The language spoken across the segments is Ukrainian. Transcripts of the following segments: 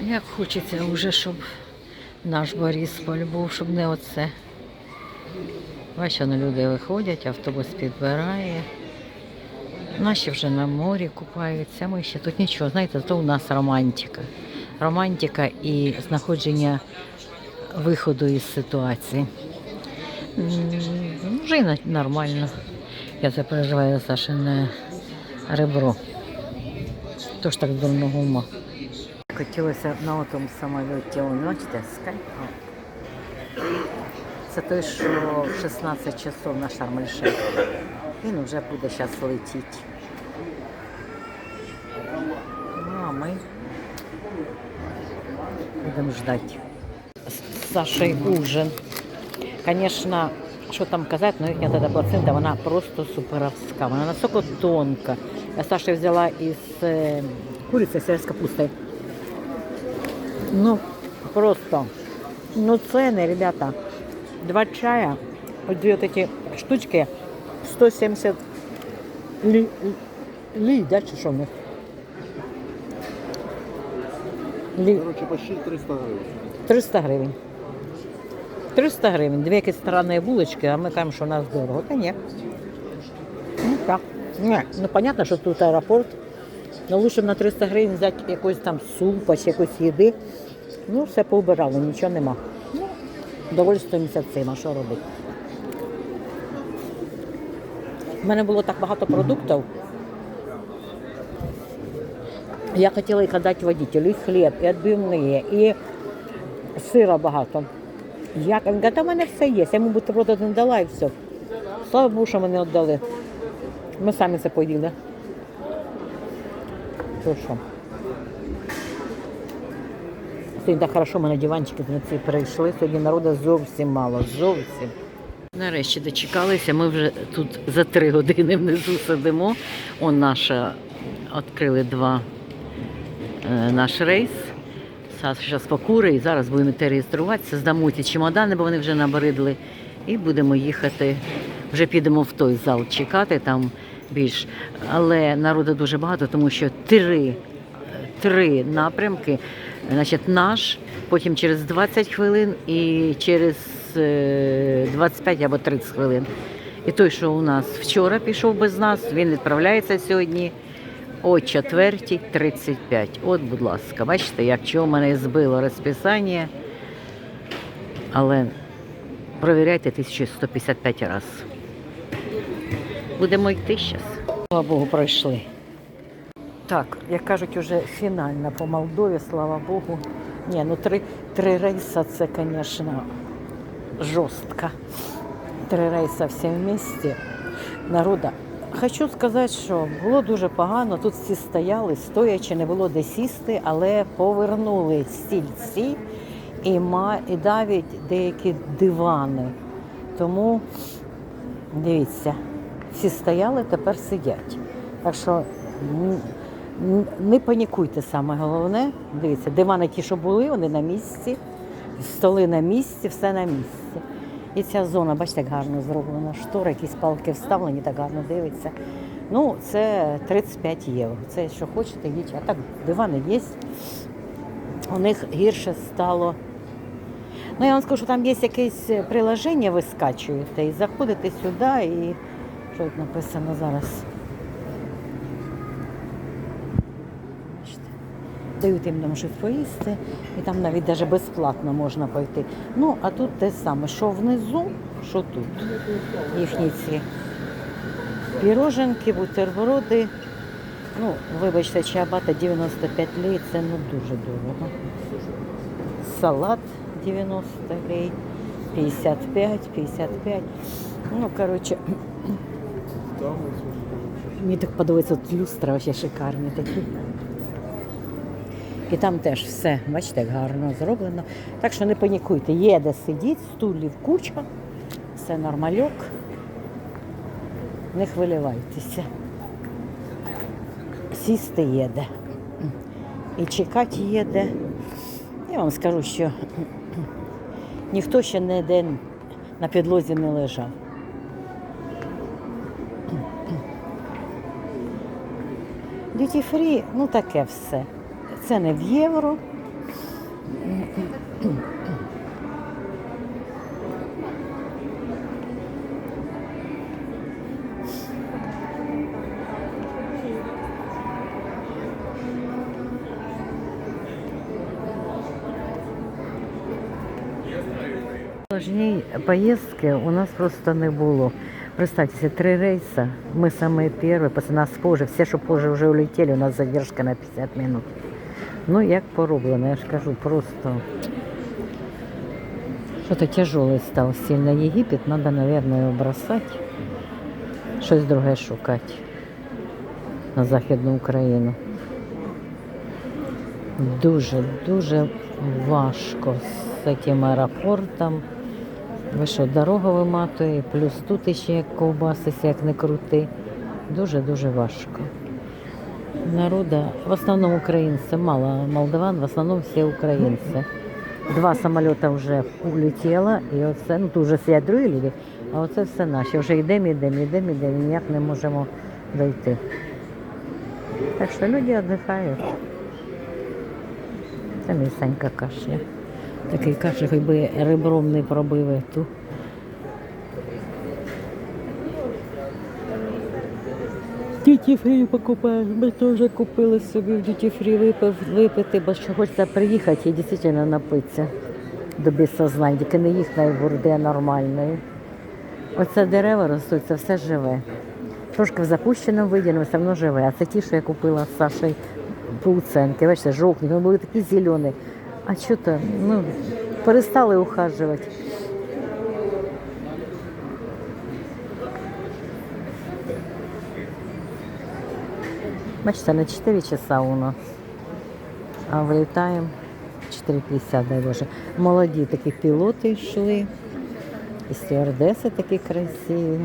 Як хочеться вже, щоб наш Борисполь був, щоб не оце. Бачите, ну, люди виходять, автобус підбирає. Наші вже на морі купаються, ми ще тут нічого. Знаєте, то у нас романтика. Романтика і знаходження виходу із ситуації. Вже нормально. Я це переживаю за Сашине ребро. Тож так дурного ума. Хотілося на тому самоліті, он, бачите, скайпа. Це той, що в 16 часов на Шарм-Ель-Шейх. Він вже буде зараз летіти. Ну, а ми будемо ждати. З Сашей ужин. Звісно, що там казати, ну їхня плацента, вона просто суперовська. Вона настільки тонка. Саша взяла із е, куриці з капустою. Ну, просто. Ну, цены, ребята. Два чая, вот две вот эти штучки, 170 ли, ли, да, що в них? Лі, Короче, почти 300 гривень. 300 гривень. 300 гривень. Дві якісь странні булочки, а ми кажемо, що у нас дорого. Та ні. Ну так. Ні. Ну, понятно, що тут аеропорт. Ну, лучше на 300 гривень взяти якось там супа, чи якоїсь їди. Ну, все поубирали, нічого нема. Ну, довольствуємося цим, а що робити? У мене було так багато продуктів. Я хотіла їх віддати водителю, і хліб, і відбивні, і сира багато. Я каже, та в мене все є. Я йому бутерброд один дала і все. Слава Богу, що мене віддали. Ми самі це поїли. То що? Сьогодні так хорошо ми на диванчики ці перейшли. Сьогодні народу зовсім мало, зовсім. Нарешті дочекалися. Ми вже тут за три години внизу сидимо. Он наша відкрили два е, наш рейс. Саша покури і зараз будемо йти реєструватися, здамо ці чемодани, бо вони вже набридли. І будемо їхати. Вже підемо в той зал чекати там більш. Але народу дуже багато, тому що три, три напрямки. Значить, наш, потім через 20 хвилин і через е, 25 або 30 хвилин. І той, що у нас вчора пішов без нас, він відправляється сьогодні о 4.35. От, будь ласка, бачите, як чого мене збило розписання. Але провіряйте 1155 разів. Будемо йти зараз. Слава Богу, пройшли. Так, як кажуть, уже фінальна по Молдові, слава Богу. Ні, ну три, три рейса це, звісно, жорстко. Три рейса всі вместе. Народа. Хочу сказати, що було дуже погано. Тут всі стояли, стоячи, не було де сісти, але повернули стільці і, ма, і навіть деякі дивани. Тому дивіться, всі стояли, тепер сидять. Так що не панікуйте саме головне. Дивіться, дивани ті, що були, вони на місці, столи на місці, все на місці. І ця зона, бачите, як гарно зроблена. Штори, якісь палки вставлені, так гарно дивиться. Ну, це 35 євро. Це якщо хочете, їдь. А так, дивани є. У них гірше стало. Ну, я вам скажу, що там є якесь приложення, ви скачуєте і заходите сюди і що тут написано зараз? Дають їм там щось поїсти, і там навіть навіть безплатно можна пойти. Ну, а тут те саме, що внизу, що тут. Їхні ці піроженки, бутерброди. Ну, вибачте, чиабата 95 лей, це ну дуже дорого. Салат 90 лей, 55, 55. Ну, коротше, мені так подобається от люстра, вообще шикарні такі. І там теж все, бачите, як гарно зроблено. Так що не панікуйте, є де сидіти, стулів куча, все нормальок. Не хвилювайтеся. Сісти є де. І чекати є де. Я вам скажу, що ніхто ще не день на підлозі не лежав. Duty free, ну таке все. Це не в євро. Сложней поездки у нас просто не было. Представьте себе, три рейса, мы самые первые, после нас позже, все, что позже уже улетели, у нас задержка на 50 минут. Ну, як пороблено, я ж кажу, просто что-то тяжелый стал сильно Египет, надо, наверное, его бросать, щось друге шукати на Західну Україну. Дуже, дуже важко з цим аеропортом. Ви що, дорога виматує, плюс тут іще як ковбасися, як не крути. Дуже-дуже важко. Народа, в основному українці, мало молдаван, в основному всі українці. Два самоліти вже улетіло, і оце, ну тут вже сидять другі люди, а оце все наші. Вже йдемо, йдемо, йдемо, йдемо, ніяк не можемо дойти. Так що люди віддихають. Це мій Санька кашля. Такий кашель, хоч би ребром не пробив ту. Дюті фрі покупаємо. Ми теж купили собі в дюті фрі випив, випити, бо що хочеться приїхати і дійсно напитися до безсознання, тільки не їхньої бурди, а нормальної. Оце дерева ростуть, це все живе. Трошки в запущеному виді, але все одно живе. А це ті, що я купила з Сашею пауценки, бачите, жовтні, вони були такі зелені. А що то, ну, перестали ухажувати. Бачите, на 4 часа у нас. А вилітаємо 4.50, дай Боже. Молоді такі пілоти йшли. І стюардеси такі красиві.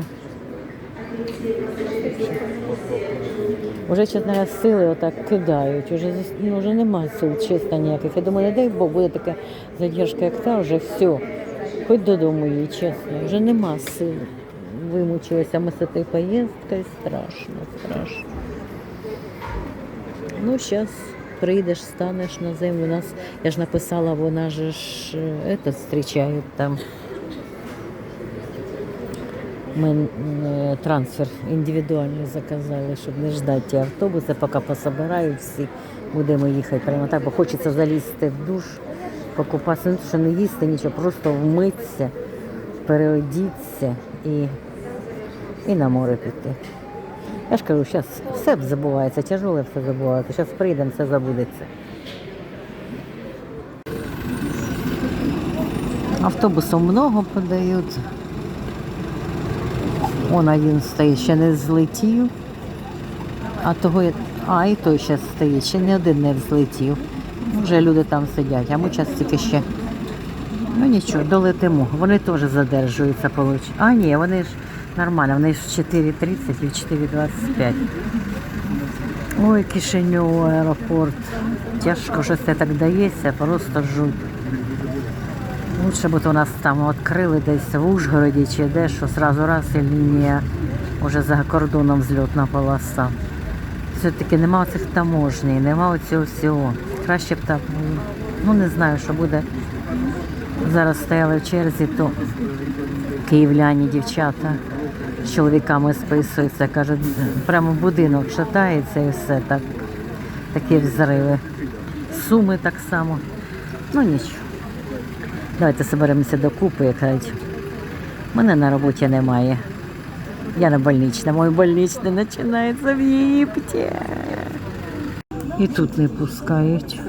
Уже, чесно, сили отак кидають. Уже, ну, вже немає сил, чесно, ніяких. Я думаю, не дай Бог, буде така задержка, як та, вже все. Хоч додому її, чесно. Вже нема сил. Вимучилася ми з цією поїздкою. Страшно, страшно. Ну, зараз прийдеш, станеш на землю. У Нас, я ж написала, вона ж е, этот, там. Ми е, трансфер індивідуальний заказали, щоб не ждати ті автобуси, поки пособирають всі, будемо їхати прямо так, бо хочеться залізти в душ, покупатися, ну, що не їсти нічого, просто вмитися, переодітися і, і на море піти. Я ж кажу, зараз все забувається, тяжеле все забувається. Зараз прийдемо, все забудеться. Автобусів много подають. Он один стоїть, ще не злетів. А того, я- а і той ще стоїть, ще не один не взлетів. Вже люди там сидять, а ми час тільки ще. Ну нічого, долетимо. Вони теж задержуються, получ. А ні, вони ж нормально, вони ж 4.30 і 4.25. Ой, Кишиньов аеропорт. Тяжко щось це так дається, просто жуть. Лучше б у нас там відкрили десь в Ужгороді чи де, що сразу раз і лінія вже за кордоном зльотна полоса. Все-таки нема цих таможні, нема цього всього. Краще б так, ну не знаю, що буде. Зараз стояли в черзі, то київляні дівчата з чоловіками списуються, кажуть, прямо в будинок шатається і все так. Такі взриви. Суми так само. Ну нічого. Давайте зберемося докупи, як кажуть. Мене на роботі немає. Я на больничне, мой больничний починається в Єгипті. І тут не пускають.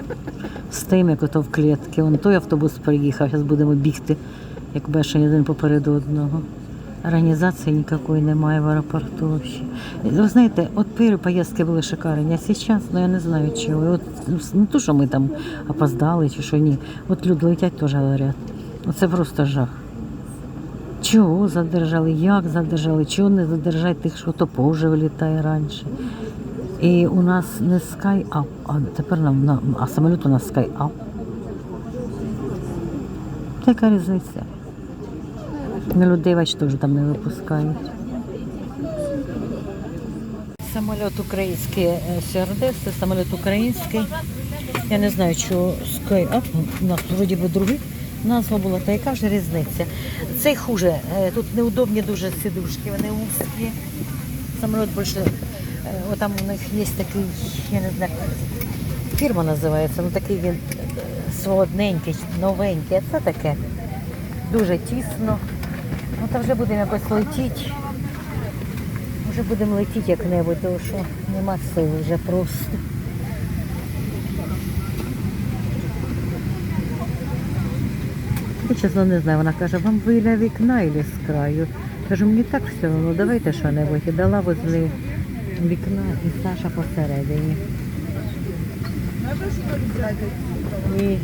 Стоїмо, як ото в клітці. Вон той автобус приїхав, зараз будемо бігти, як бешені один попереду одного. Організації ніякої немає в аеропорту взагалі. Ви знаєте, от перші поїздки були шикарні, а зараз, ну я не знаю чого. От, ну, не то, що ми там опоздали чи що ні. От люди летять теж говорять. Оце просто жах. Чого задержали, як задержали, чого не задержать тих, що то позже вилітає раніше. І у нас не SkyUp, а тепер нам на а самоліт у нас SkyUp. Така різниця. На людей теж там не випускають. Самоліт український е, це самоліт український. Я не знаю, що Sky Up, у нас вроді би другий. Назва була, та яка ж різниця? Цей хуже. е, Тут неудобні дуже сидушки, вони узкі. Самоліт більше, е, отам у них є такий, я не знаю, фірма називається, ну такий він свободненький, новенький. Це таке дуже тісно. Ну та вже будемо якось летіти. Вже будемо летіти як-небудь, тому що нема сил вже просто. Чесно не знаю, вона каже, вам біля вікна і з краю. Кажу, мені так все одно, давайте що-небудь. І дала возле вікна і Саша посередині. І...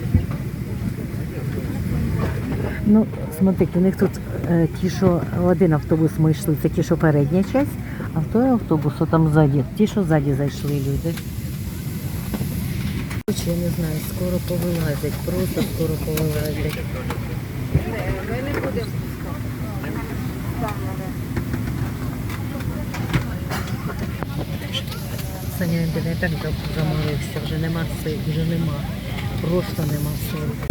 Ну, смотрите, у них тут е, ті, що один автобус ми йшли, це ті, що передня часть, а в той автобус там ззаді, ті, що ззаді зайшли люди. Я не знаю, скоро повилазять, просто скоро повилазять. Ми не будемо Саня не так заморився, вже нема сил, вже нема. Просто нема сил.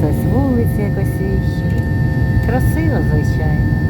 Бачите, вулиця якось красиво, звичайно.